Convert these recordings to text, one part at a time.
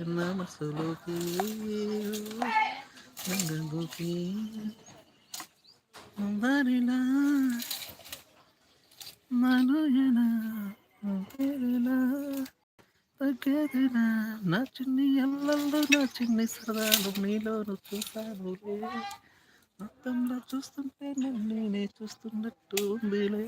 మనసులోకి గంగలోకి వారిలా మనోయన వేరేలా తగ్గేదిలా నా చిన్ని అల్లల్లో నా చిన్ని సరదాలు నీలోను చూసాను మొత్తంలో చూస్తుంటే నన్ను నేనే చూస్తున్నట్టు ఉందిలే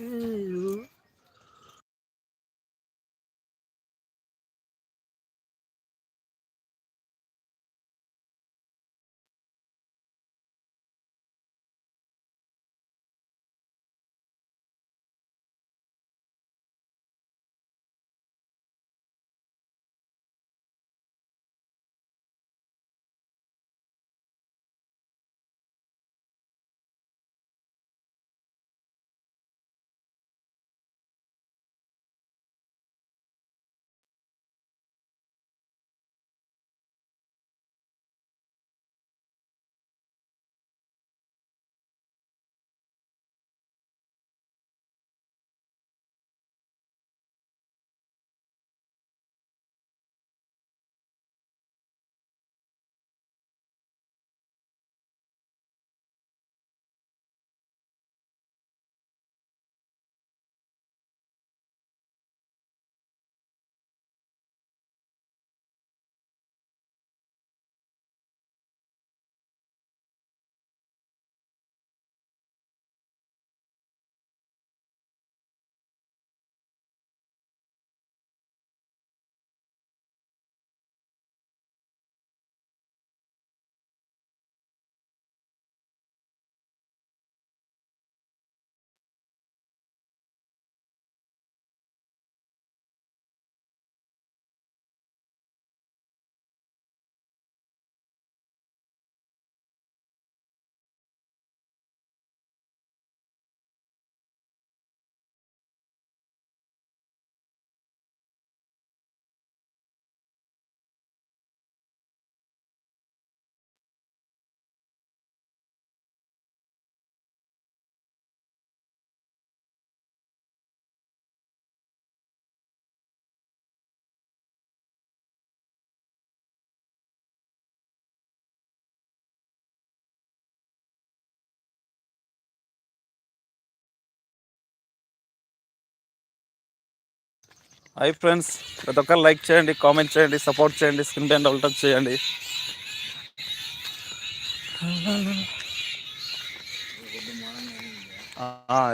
హాయ్ ఫ్రెండ్స్ ప్రతి ఒక్కరు లైక్ చేయండి కామెంట్ చేయండి సపోర్ట్ చేయండి స్క్రీన్ పైన డబుల్ టచ్ చేయండి.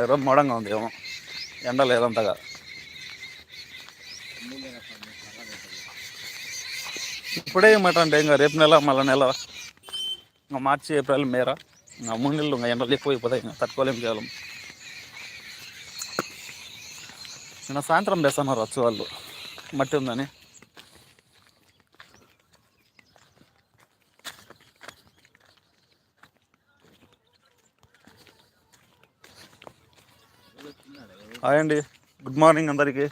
ఎవరో మోడంగా ఉంది ఏమో. ఎండ లేదంతగా ఇప్పుడే ఏమంటే ఇంకా రేపు నెల మళ్ళీ నెల. ఇంకా మార్చి ఏప్రిల్ మేర. ఇంకా మూడు నెలలు ఇంకా ఎండలు ఎక్కువైపోతాయి ఇంకా తట్టుకోలేం కేవలం. నిన్న సాయంత్రం వేస్తున్నారు వచ్చి వాళ్ళు. మట్టి ఉందని. హాయ్ అండి. గుడ్ మార్నింగ్ అందరికీ.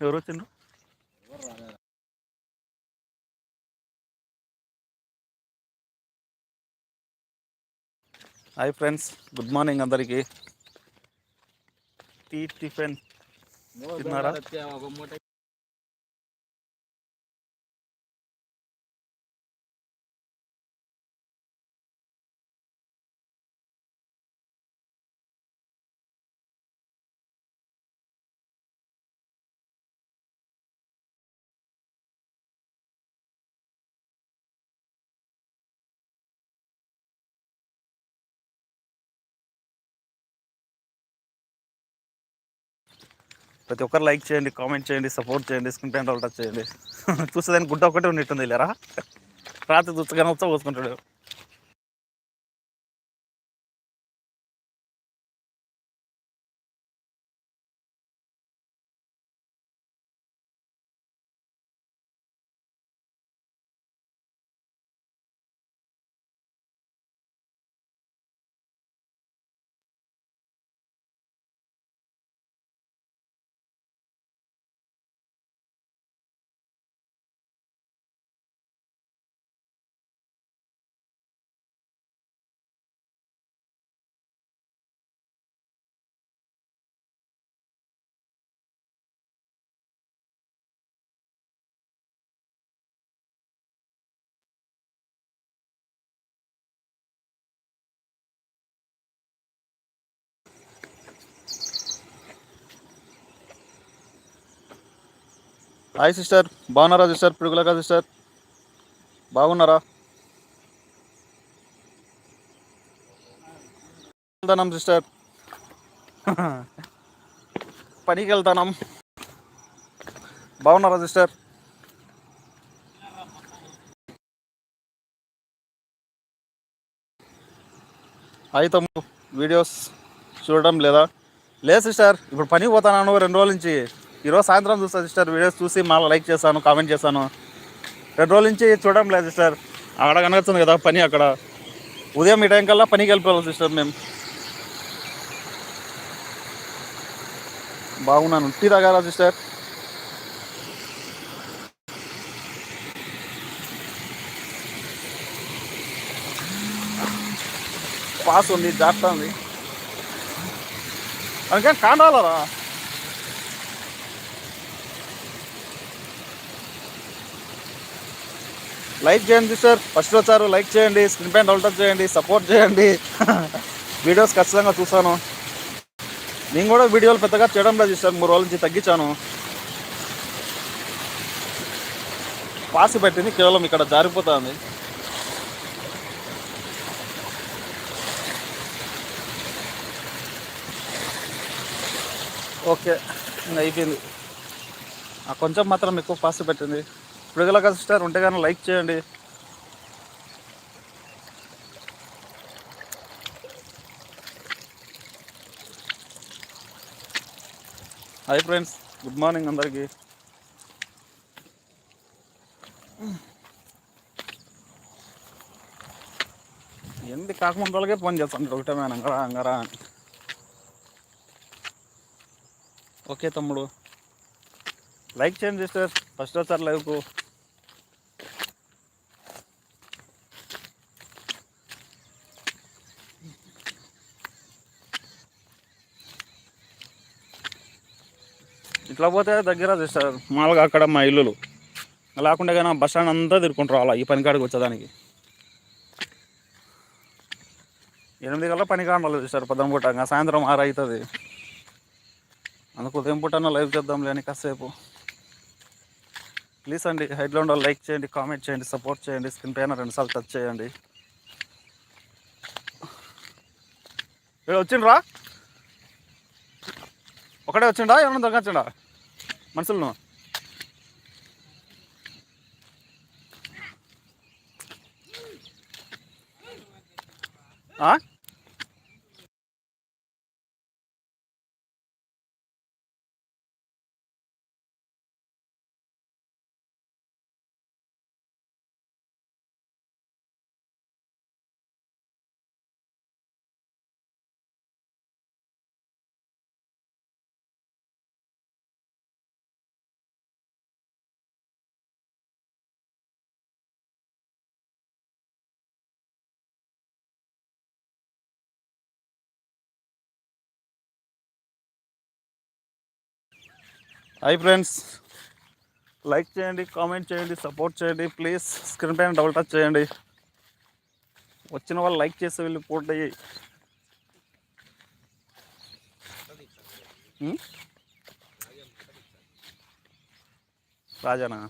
ఎవరు వచ్చిండ్రు? Hi friends. గుడ్ మార్నింగ్ అందరికీ. టీ టిఫిన్ తిన్నారా? ప్రతి ఒక్కరు లైక్ చేయండి కామెంట్ చేయండి సపోర్ట్ చేయండి స్క్రీన్ పైన టచ్ చేయండి. చూసేదానికి గుడ్డ ఒకటే ఉన్నట్టుంది లేరా రాత్రి చూస్తగానే వస్తా పోసుకుంటాడు. హాయ్ సిస్టర్ బాగున్నారా సిస్టర్? పిడుగులకా సిస్టర్. బాగున్నారా? వెళ్తాం సిస్టర్. పనికి వెళ్తాం బాగున్నారా సిస్టర్? హాయ్ తమ్ము వీడియోస్ చూడడం లేదా? లేదు సిస్టర్ ఇప్పుడు పనికి పోతాను రెండు రోజుల నుంచి. ఈరోజు సాయంత్రం చూస్తా సిస్టర్ వీడియోస్ చూసి మళ్ళీ లైక్ చేశాను కామెంట్ చేశాను. రెండు రోజుల నుంచి చూడడం లేదు సిస్టర్. అక్కడ కనగచ్చింది కదా పని అక్కడ. ఉదయం ఈ టైం కల్లా పనికి వెళ్ళిపోవాలి సిస్టర్ మేము. బాగున్నాను. టీ తాగారా సిస్టర్? పాస్ ఉంది జాగ్రత్త ఉంది. అందుకని కాండాలరా? లైక్ చేయండి సార్. ఫస్ట్ వచ్చారు లైక్ చేయండి స్క్రీన్ పైన డౌల్ టచ్ చేయండి సపోర్ట్ చేయండి. వీడియోస్ ఖచ్చితంగా చూసాను నేను కూడా వీడియోలు పెద్దగా చేయడం లేదు సార్ మూడు రోజుల నుంచి తగ్గించాను. పాసి పెట్టింది కేవలం ఇక్కడ జారిపోతుంది. ఓకే అయిపోయింది. కొంచెం మాత్రం ఎక్కువ పాసి పెట్టింది. ఇప్పుడు కాదు సిస్టర్ ఉంటే కానీ లైక్ చేయండి. హాయ్ ఫ్రెండ్స్ గుడ్ మార్నింగ్ అందరికీ. ఎనిమిది కాకముందు వాళ్ళకే ఫోన్ చేస్తాను ఒకటే మేడం అంగరా అంగరా అని. ఓకే తమ్ముడు. లైక్ చేయండి సిస్టర్ ఫస్ట్ వచ్చారు లైవ్కు. ఇట్లా పోతే దగ్గర సిస్టర్ మామూలుగా అక్కడ మా ఇల్లులు. లేకుండా కానీ బస్ స్టాండ్ అంతా తిరుక్కుంటారు అలా ఈ పనికాడికి వచ్చేదానికి. ఎనిమిది కల్లా పని కావాలి సిస్టర్ పొద్దున పూట. ఇంకా సాయంత్రం ఆరు అవుతుంది అందుకు ఉదయం పూటన లైవ్ చేద్దాంలే అని కాసేపు. ప్లీజ్ అండి హెడ్లో ఉండాలి లైక్ చేయండి కామెంట్ చేయండి సపోర్ట్ చేయండి స్క్రీన్ పైన రెండుసార్లు టచ్ చేయండి. వచ్చిండ్రా? ఒకటే వచ్చిండా? ఏమన్నా దొంగచ్చిండా మనుషులను ఆ? Hi friends. లైక్ చేయండి కామెంట్ చేయండి సపోర్ట్ చేయండి ప్లీజ్ స్క్రీన్ పైన డబుల్ టచ్ చేయండి. వచ్చిన వాళ్ళు లైక్ చేసి వెళ్ళి పూర్తయ్యి అయ్యి రాజానా?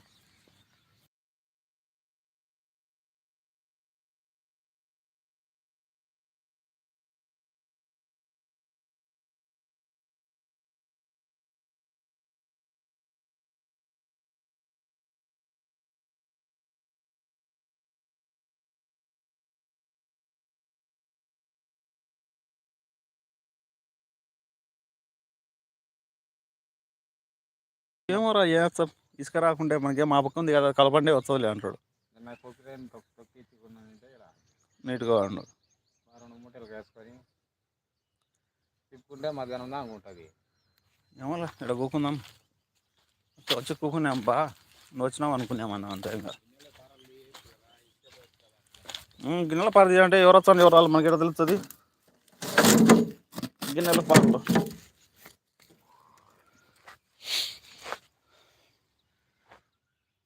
ఏమోరా ఏం ఇసుక రాకుంటే మనకేం మా పక్క ఉంది కదా కలపండి వస్తుందిలే అంటాడు. నీట్గా ఉండు. రెండు మూటలు వేసుకొని తిప్పుకుంటే మధ్యాహ్నం దాకా ఉంటుంది. ఏమోలే ఇక్కడ కూకుందాం. వచ్చి- కూకున్నాం బా. నువ్వు వచ్చినావు అనుకున్నాం అన్న అంతే ఇంకా. గిన్నెల పారది అంటే ఎవరు వచ్చాను ఎవరు రాళ్ళు మనకి ఎక్కడ తెలుస్తుంది. గిన్నెల పారలు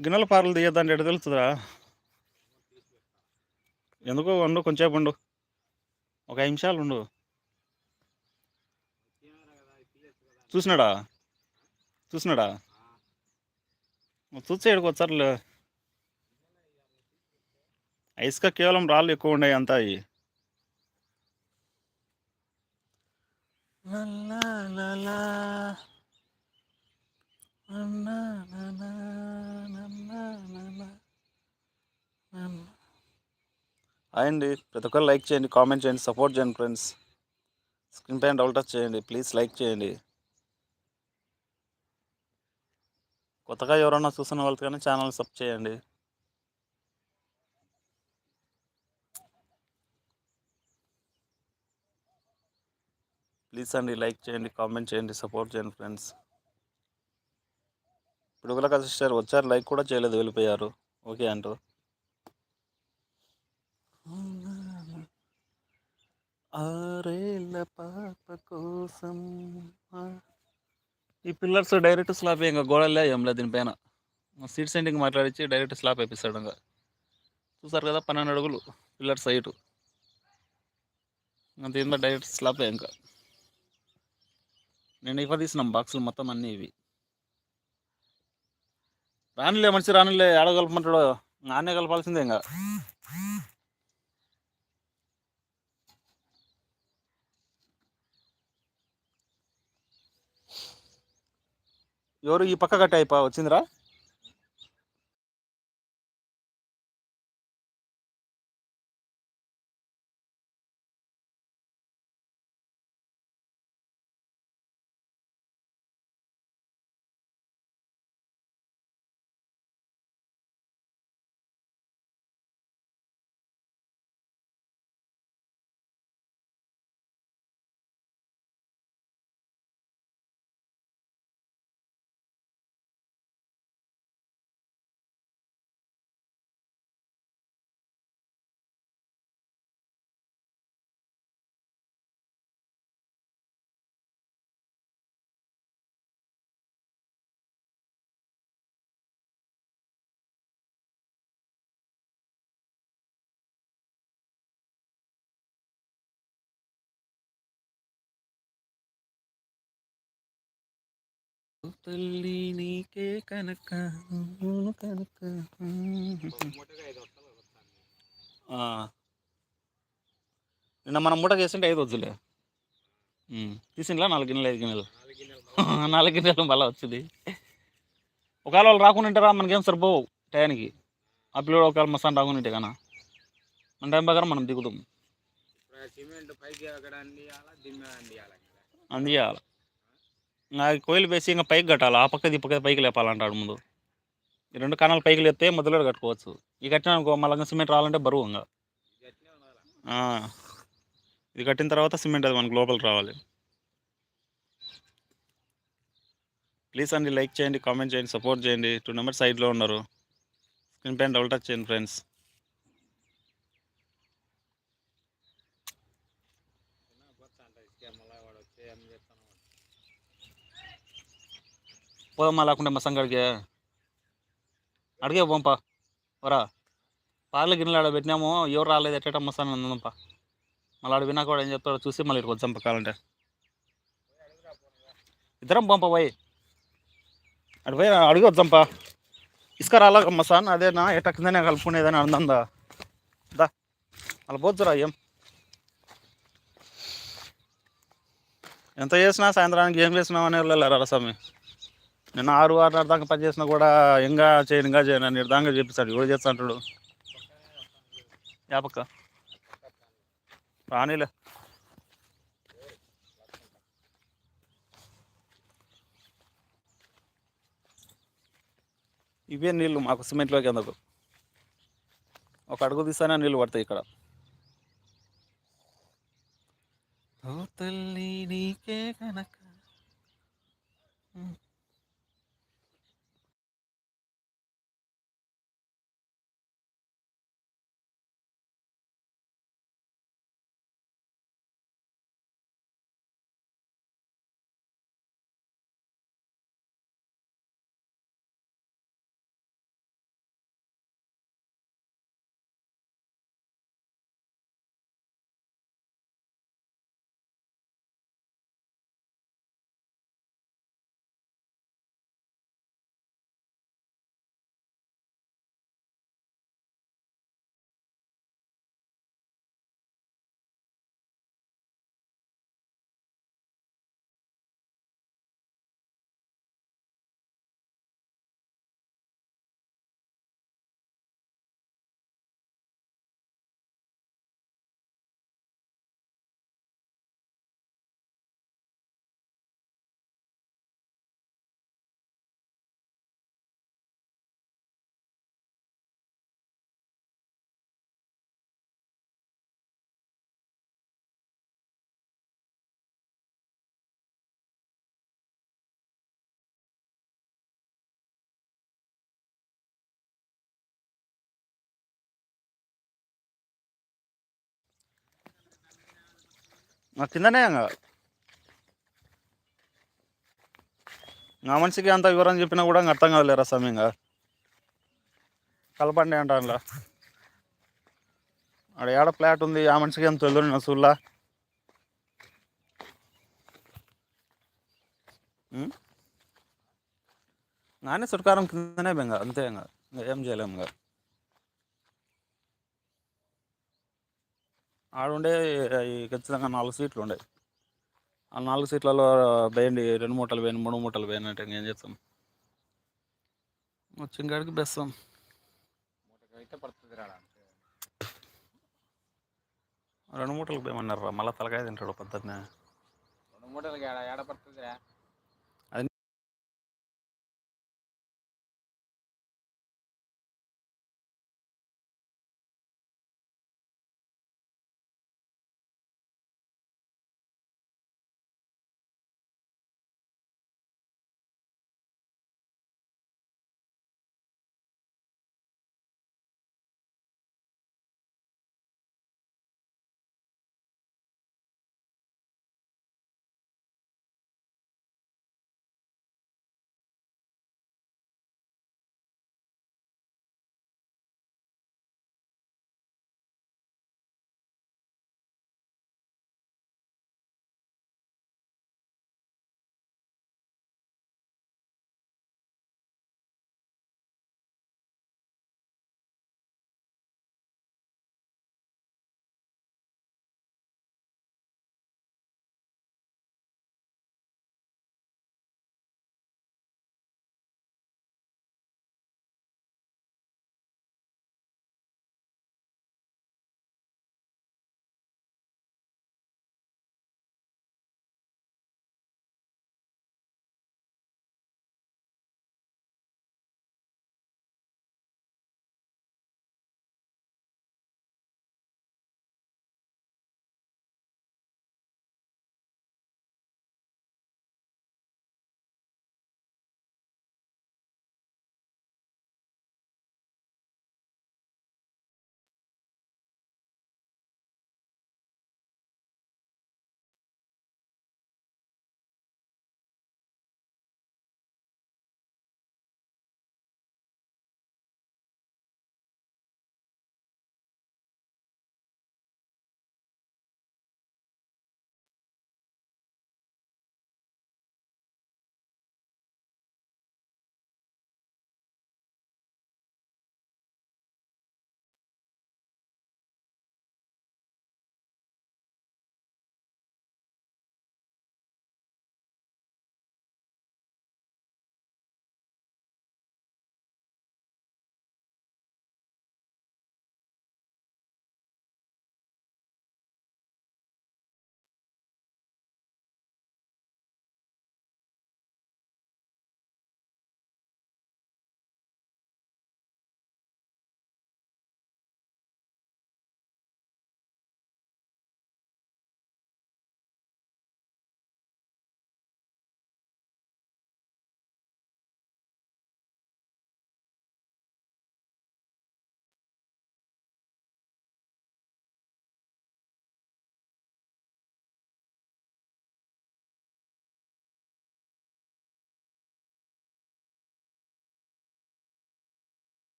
గిన్నెల పార్లు తీయద్దండి ఎక్కడ తెలుస్తుందా ఎందుకో ఉండు కొంచెంసేపు ఉండు ఒక ఐదు నిమిషాలు ఉండు. చూసినాడా? చూసినాడా? చూస్తే ఇక్కడికి వచ్చారులే. ఇసుక కేవలం రాళ్ళు ఎక్కువ ఉన్నాయి అంతా అవి అండి. ప్రతి ఒక్కరు లైక్ చేయండి కామెంట్ చేయండి సపోర్ట్ చేయండి ఫ్రెండ్స్. స్క్రీన్ పైన డబుల్ టచ్ చేయండి ప్లీజ్ లైక్ చేయండి. కొత్తగా ఎవరన్నా చూస్తున్న వాళ్ళకి కానీ ఛానల్ సబ్ చేయండి. ప్లీజ్ అండి లైక్ చేయండి కామెంట్ చేయండి సపోర్ట్ చేయండి ఫ్రెండ్స్. ఇప్పుడు కూడా సిస్టర్ వచ్చారు లైక్ కూడా చేయలేదు వెళ్ళిపోయారు. ఓకే అంటూ. ఆరేళ్ళ పాప కోసం ఈ పిల్లర్స్ డైరెక్ట్ స్లాబ్ ఇంకా గోడలే ఏం లేదు దీనిపైన సీట్ సెంటింగ్ మాట్లాడించి డైరెక్ట్ స్లాబ్ వేపిస్తాడు ఇంకా. చూసారు కదా పన్నెండు అడుగులు పిల్లర్స్ హైటు అంత ఏందో డైరెక్ట్ స్లాబ్ ఇంకా. నేను ఇవ్వ తీసినాం బాక్సులు మొత్తం అన్నీ ఇవి. రానిలే మనిషి రానిలే. ఏడ కలపమంటాడు. నాన్నే కలపాల్సిందే ఇంకా. ఎవరు ఈ పక్క కట్ట అయిపో వచ్చిందిరా? తల్లి నీకే కనుక నిన్న మనం మూటకి వేస్తుంటే ఐదు వద్దులే. తీసిండ్లా? నాలుగు గిన్నెలు ఐదు గిన్నెలు. నాలుగు గిన్నెలు మళ్ళీ వచ్చింది. ఒకవేళ వాళ్ళు రాకుండా ఉంటారా మనకేం సరిపోవు టయానికి. ఆ పిల్లడు ఒకవేళ మసాన్ రాకుండా ఉంటే కన్నా. మన టైం ప్రకారం మనం దిగుతాం అందియాలి. నాకు కోయిలు వేసి ఇంకా పైకి కట్టాలి. ఆ పక్కది ఈ పక్కది పైకి లేపాలంటాడు ముందు. ఈ రెండు కణాలు పైకి లేపితే మొదలు కట్టుకోవచ్చు. ఈ కట్టిన మళ్ళీ సిమెంట్ రావాలంటే బరువు ఇంకా. ఇది ఇది కట్టిన తర్వాత సిమెంట్ అది మనకు లోపలికి రావాలి. ప్లీజ్ అండి లైక్ చేయండి కామెంట్ చేయండి సపోర్ట్ చేయండి. టూ నెంబర్ సైడ్లో ఉన్నారు. స్క్రీన్ పైన డబుల్ టచ్ చేయండి ఫ్రెండ్స్ చిన్న పోతా అంట ఇసుక మళ్ళీ వాడు వచ్చి ఏం చేస్తాను పోదమ్మా లేకుంటే మా సంగడికి. అడిగే పోంపా. వరా పార్ల గిన్నెలు ఆడ పెట్టినాము ఎవరు రాలేదు ఎట్ట మసాన్ ఉందంపా మళ్ళీ ఆడ వినా కూడా ఏం చెప్తాడో చూసి మళ్ళీ ఇక్కడికి వచ్చాం కావాలంటే. ఇద్దరం పంప పోయి. అటు పోయి అడిగి వద్దాంపా. ఇసుక రాలా మసాన్ అదేనా ఎట్ట కిందనే కలుపుకునేదని అందందా దా. అలా పోతురా ఏం. ఎంత చేసినా సాయంత్రానికి ఏం చేసినావు అనే వెళ్ళారా స్వామి? నేను ఆరు ఆరున్నర దాకా పని చేసినా కూడా ఇంకా చేయను ఇంకా చేయను అని దాకా చెప్పిస్తాడు ఎవరు చేస్తా అంటాడు? యాపక్క. రానీలే. ఇవే నీళ్ళు మాకు సిమెంట్లోకి ఎందుకు? ఒక అడుగు తీస్తానే నీళ్ళు పడతాయి ఇక్కడ. తల్లి నీకే కనుక. నా కిందనే ఇంకా నా మనిషికి అంత వివరం చెప్పినా కూడా అర్థం కాదులేరా స్వామి ఇంకా కలపండి అంటానులా. ఆడ ఏడ ఫ్లాట్ ఉంది? ఆ మనిషికి ఏం తెలియదు నా సూళ్ళ? నానే సుట్కారం కిందనే బెంగ. అంతే ఇంకా ఇంకా ఏం చేయలేము ఇంకా ఆడుండే ఖచ్చితంగా నాలుగు సీట్లు ఉండే. ఆ నాలుగు సీట్లలో వేయండి రెండు మూటలు వేయండి మూడు మూటలు వేయండి అంటే ఇంకేం చేస్తాం? వచ్చిన కాడికి బెస్తాం. రాడా? మూటలకు పోయమన్నారు మళ్ళీ తలకాయ తింటాడు పొద్దున్నే రెండు మూటలకి ఏడ ఏడ పడుతుందిరా?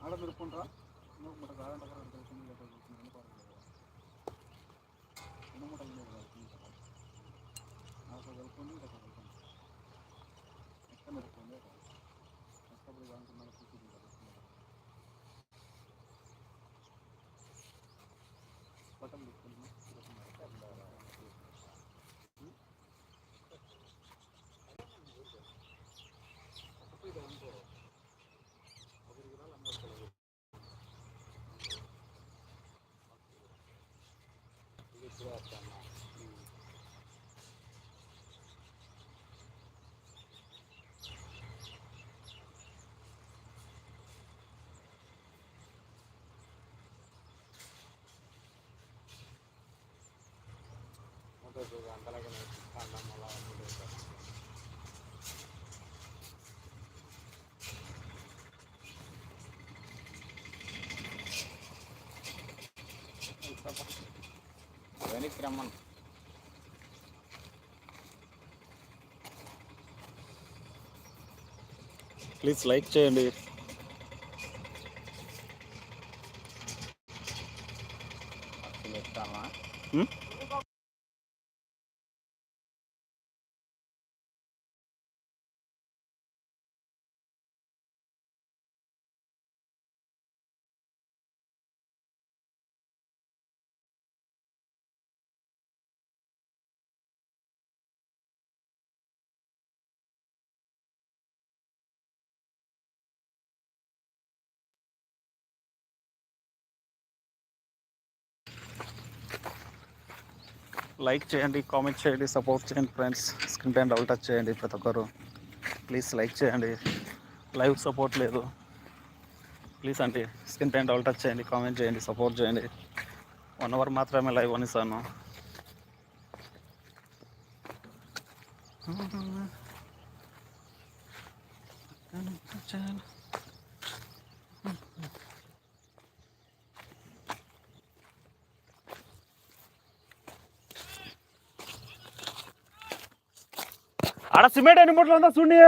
நடந்திருப்போன்றா இன்னும் மட்டும் காரணம் பாருங்க. இன்னும் மட்டும் நான் வாங்க மேலே கூட்டிட்டு பட்டம் புக் பண்ணுமா அவருக்கு தான் తీసుకుంటున్నా అంతలాగా మళ్ళా వెనక్కి రమ్మను ప్లీజ్ లైక్ చేయండి. లైక్ చేయండి కామెంట్ చేయండి సపోర్ట్ చేయండి friends screen time double touch చేయండి ప్రతి ఒక్కరు. ప్లీజ్ లైక్ చేయండి. లైవ్ సపోర్ట్ లేదు. ప్లీజ్ అండి స్క్రీన్ టైం డబుల్ టచ్ చేయండి కామెంట్ చేయండి సపోర్ట్ చేయండి. వన్ అవర్ మాత్రమే లైవ్ అనిస్తాను ఆడ సిమెంట్ ఎన్ని మూటలు ఉందా చూడండి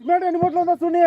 సిమెంట్ ఎన్ని మూటలు ఉందా చూడండి